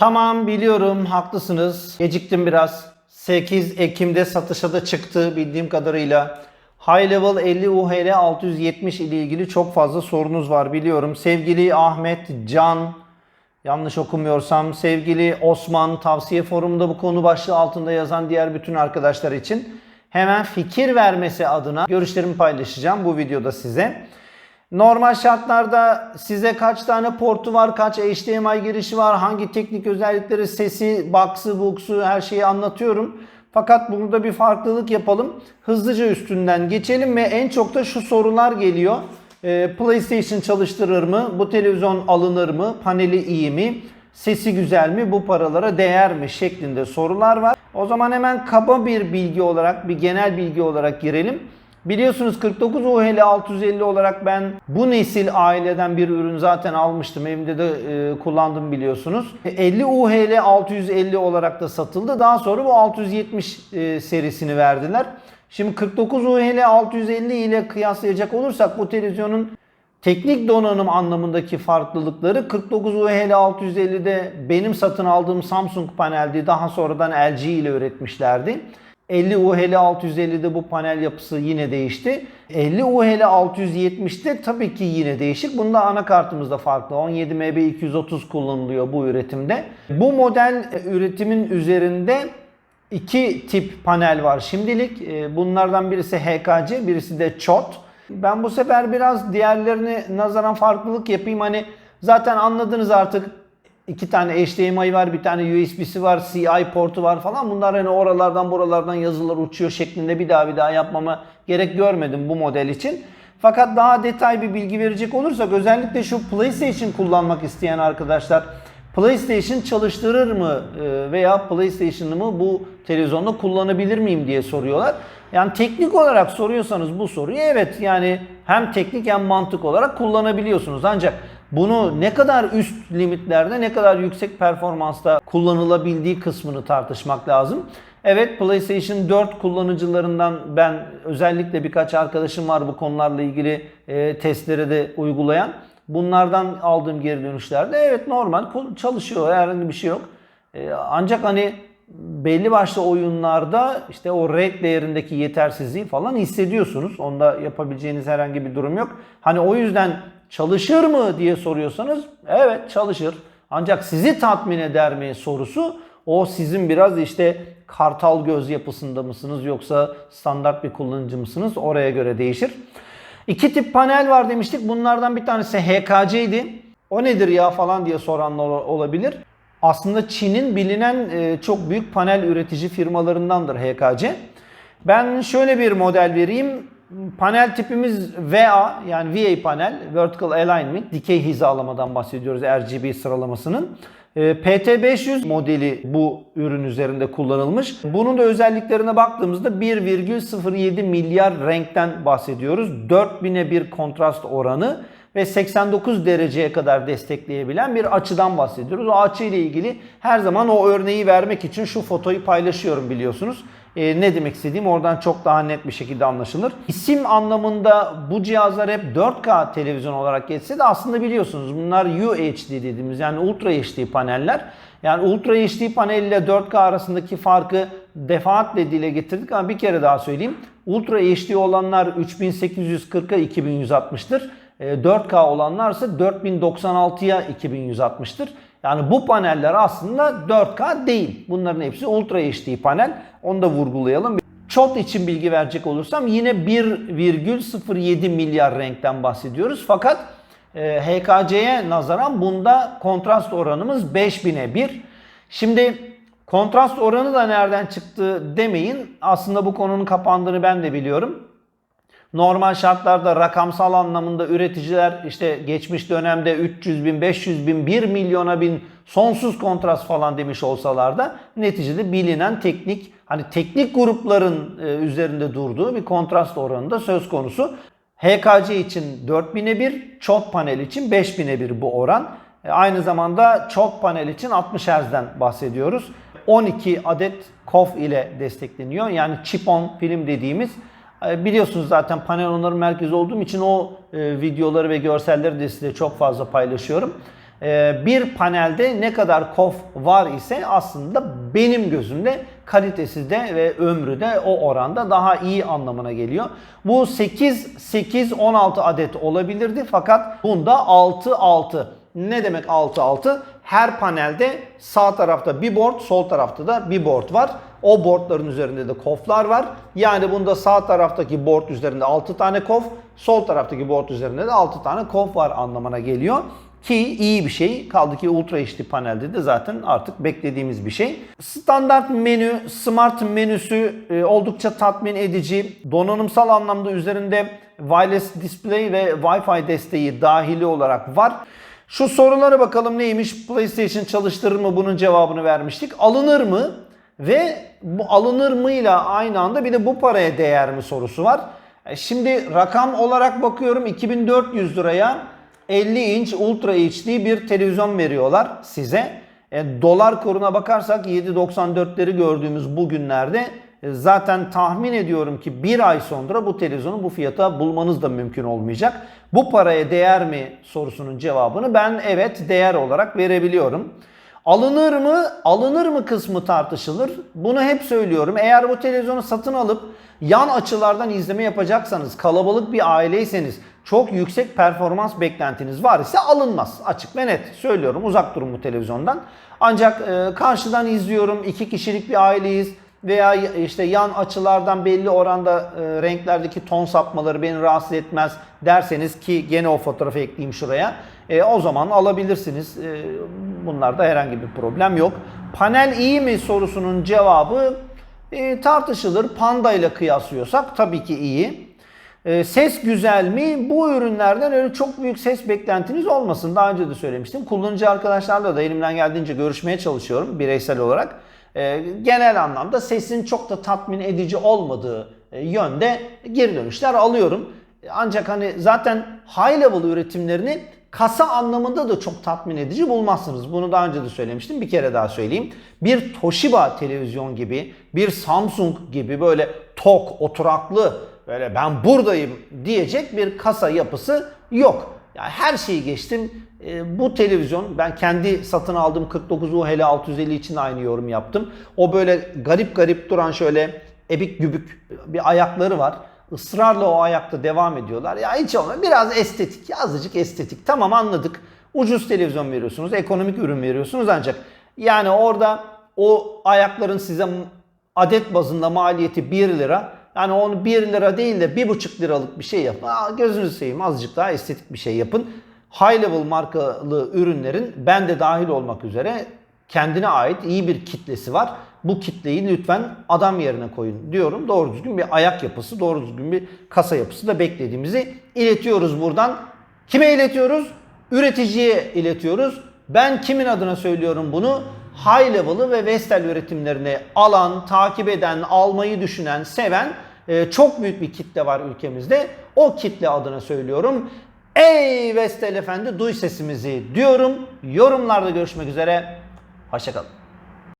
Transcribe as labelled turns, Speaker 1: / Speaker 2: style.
Speaker 1: Tamam biliyorum haklısınız. Geciktim biraz. 8 Ekim'de satışa da çıktı bildiğim kadarıyla. High Level 50 UHL 670 ile ilgili çok fazla sorunuz var biliyorum. Sevgili Ahmet Can, yanlış okumuyorsam sevgili Osman tavsiye forumunda bu konu başlığı altında yazan diğer bütün arkadaşlar için hemen fikir vermesi adına görüşlerimi paylaşacağım bu videoda size. Normal şartlarda size kaç tane portu var, kaç HDMI girişi var, hangi teknik özellikleri, sesi, box'ı, box'u her şeyi anlatıyorum. Fakat burada bir farklılık yapalım. Hızlıca üstünden geçelim ve en çok da şu sorular geliyor. Ee, PlayStation çalıştırır mı? Bu televizyon alınır mı? Paneli iyi mi? Sesi güzel mi? Bu paralara değer mi? Şeklinde sorular var. O zaman hemen kaba bir bilgi olarak, bir genel bilgi olarak girelim. Biliyorsunuz 49 UHL 650 olarak ben bu nesil aileden bir ürün zaten almıştım. Evimde de e, kullandım biliyorsunuz. 50 UHL 650 olarak da satıldı. Daha sonra bu 670 e, serisini verdiler. Şimdi 49 UHL 650 ile kıyaslayacak olursak bu televizyonun teknik donanım anlamındaki farklılıkları 49 UHL 650'de benim satın aldığım Samsung paneldi. Daha sonradan LG ile üretmişlerdi. 50 UHL 650'de bu panel yapısı yine değişti. 50 UHL 670'de tabii ki yine değişik. Bunda anakartımız da farklı. 17 MB 230 kullanılıyor bu üretimde. Bu model e, üretimin üzerinde iki tip panel var şimdilik. E, Bunlardan birisi HKC, birisi de CHOT. Ben bu sefer biraz diğerlerine nazaran farklılık yapayım. Hani zaten anladınız artık iki tane HDMI var, bir tane USB'si var, CI portu var falan. Bunlar hani oralardan buralardan yazılar uçuyor şeklinde bir daha bir daha yapmama gerek görmedim bu model için. Fakat daha detay bir bilgi verecek olursak özellikle şu PlayStation kullanmak isteyen arkadaşlar PlayStation çalıştırır mı e, veya PlayStation'ımı bu televizyonda kullanabilir miyim diye soruyorlar. Yani teknik olarak soruyorsanız bu soruyu evet yani hem teknik hem mantık olarak kullanabiliyorsunuz. Ancak bunu ne kadar üst limitlerde ne kadar yüksek performansta kullanılabildiği kısmını tartışmak lazım. Evet PlayStation 4 kullanıcılarından ben özellikle birkaç arkadaşım var bu konularla ilgili e, testleri de uygulayan. Bunlardan aldığım geri dönüşlerde evet normal çalışıyor herhangi bir şey yok. E, ancak hani belli başlı oyunlarda işte o rate değerindeki yetersizliği falan hissediyorsunuz. Onda yapabileceğiniz herhangi bir durum yok. Hani o yüzden çalışır mı diye soruyorsanız evet çalışır. Ancak sizi tatmin eder mi sorusu o sizin biraz işte kartal göz yapısında mısınız yoksa standart bir kullanıcı mısınız oraya göre değişir. İki tip panel var demiştik. Bunlardan bir tanesi HKC'ydi. O nedir ya falan diye soranlar olabilir. Aslında Çin'in bilinen e, çok büyük panel üretici firmalarındandır HKC. Ben şöyle bir model vereyim. Panel tipimiz VA yani VA panel, Vertical Alignment, dikey hizalamadan bahsediyoruz RGB sıralamasının. E, PT500 modeli bu ürün üzerinde kullanılmış. Bunun da özelliklerine baktığımızda 1,07 milyar renkten bahsediyoruz. 4000'e bir kontrast oranı ve 89 dereceye kadar destekleyebilen bir açıdan bahsediyoruz. O açı ile ilgili her zaman o örneği vermek için şu fotoyu paylaşıyorum biliyorsunuz. E, ne demek istediğim oradan çok daha net bir şekilde anlaşılır. İsim anlamında bu cihazlar hep 4K televizyon olarak geçse de aslında biliyorsunuz bunlar UHD dediğimiz yani Ultra HD paneller. Yani Ultra HD panel ile 4K arasındaki farkı defaatle dile getirdik ama bir kere daha söyleyeyim. Ultra HD olanlar 3840'a 2160'tır. 4K olanlarsa 4096'ya 2160'tır. Yani bu paneller aslında 4K değil. Bunların hepsi Ultra HD panel. Onu da vurgulayalım. Çot için bilgi verecek olursam yine 1,07 milyar renkten bahsediyoruz. Fakat e, HKC'ye nazaran bunda kontrast oranımız 5000'e 1. Şimdi kontrast oranı da nereden çıktı demeyin. Aslında bu konunun kapandığını ben de biliyorum. Normal şartlarda rakamsal anlamında üreticiler işte geçmiş dönemde 300 bin, 500 bin, 1 milyona bin sonsuz kontrast falan demiş olsalar da neticede bilinen teknik hani teknik grupların e, üzerinde durduğu bir kontrast oranı da söz konusu. HKC için 4000'e 1, çok panel için 5000'e 1 bu oran. E, aynı zamanda çok panel için 60 Hz'den bahsediyoruz. 12 adet COF ile destekleniyor. Yani chip-on film dediğimiz Biliyorsunuz zaten panel onarım merkezi olduğum için o e, videoları ve görselleri de size çok fazla paylaşıyorum. Ee, bir panelde ne kadar kof var ise aslında benim gözümde kalitesi de ve ömrü de o oranda daha iyi anlamına geliyor. Bu 8 8 16 adet olabilirdi fakat bunda 6 6. Ne demek 6 6? Her panelde sağ tarafta bir board, sol tarafta da bir board var. O boardların üzerinde de koflar var. Yani bunda sağ taraftaki board üzerinde 6 tane kof, sol taraftaki board üzerinde de 6 tane kof var anlamına geliyor. Ki iyi bir şey. Kaldı ki Ultra HD panelde de zaten artık beklediğimiz bir şey. Standart menü, smart menüsü e, oldukça tatmin edici. Donanımsal anlamda üzerinde wireless display ve Wi-Fi desteği dahili olarak var. Şu sorulara bakalım neymiş? PlayStation çalıştırır mı? Bunun cevabını vermiştik. Alınır mı? Ve bu alınır mıyla aynı anda bir de bu paraya değer mi sorusu var. E, Şimdi rakam olarak bakıyorum 2400 liraya 50 inç Ultra HD bir televizyon veriyorlar size. E, dolar kuruna bakarsak 7.94'leri gördüğümüz bu günlerde e, zaten tahmin ediyorum ki bir ay sonra bu televizyonu bu fiyata bulmanız da mümkün olmayacak. Bu paraya değer mi sorusunun cevabını ben evet değer olarak verebiliyorum. Alınır mı? Alınır mı kısmı tartışılır. Bunu hep söylüyorum. Eğer bu televizyonu satın alıp yan açılardan izleme yapacaksanız, kalabalık bir aileyseniz, çok yüksek performans beklentiniz var ise alınmaz. Açık ve net söylüyorum. Uzak durun bu televizyondan. Ancak e, karşıdan izliyorum. iki kişilik bir aileyiz veya işte yan açılardan belli oranda e, renklerdeki ton sapmaları beni rahatsız etmez derseniz ki gene o fotoğrafı ekleyeyim şuraya. E, o zaman alabilirsiniz. E, bunlarda herhangi bir problem yok. Panel iyi mi sorusunun cevabı e, tartışılır. Panda ile kıyaslıyorsak tabii ki iyi. E, ses güzel mi? Bu ürünlerden öyle çok büyük ses beklentiniz olmasın. Daha önce de söylemiştim. Kullanıcı arkadaşlarla da elimden geldiğince görüşmeye çalışıyorum bireysel olarak. E, genel anlamda sesin çok da tatmin edici olmadığı e, yönde geri dönüşler alıyorum. Ancak hani zaten high level üretimlerini kasa anlamında da çok tatmin edici bulmazsınız. Bunu daha önce de söylemiştim. Bir kere daha söyleyeyim. Bir Toshiba televizyon gibi, bir Samsung gibi böyle tok, oturaklı, böyle ben buradayım diyecek bir kasa yapısı yok. Yani her şeyi geçtim. E, bu televizyon ben kendi satın aldığım 49 UHL 650 için aynı yorum yaptım. O böyle garip garip duran şöyle ebik gübük bir ayakları var. Israrla o ayakta devam ediyorlar. Ya hiç olmaz. Biraz estetik, azıcık estetik. Tamam anladık. Ucuz televizyon veriyorsunuz, ekonomik ürün veriyorsunuz ancak yani orada o ayakların size adet bazında maliyeti 1 lira. Yani onu 1 lira değil de 1,5 liralık bir şey yapın. Aa, gözünüzü seveyim azıcık daha estetik bir şey yapın. High level markalı ürünlerin ben de dahil olmak üzere kendine ait iyi bir kitlesi var. Bu kitleyi lütfen adam yerine koyun diyorum. Doğru düzgün bir ayak yapısı, doğru düzgün bir kasa yapısı da beklediğimizi iletiyoruz buradan. Kime iletiyoruz? Üreticiye iletiyoruz. Ben kimin adına söylüyorum bunu? High level'ı ve Vestel üretimlerini alan, takip eden, almayı düşünen, seven e, çok büyük bir kitle var ülkemizde. O kitle adına söylüyorum. Ey Vestel efendi duy sesimizi diyorum. Yorumlarda görüşmek üzere. Hoşçakalın.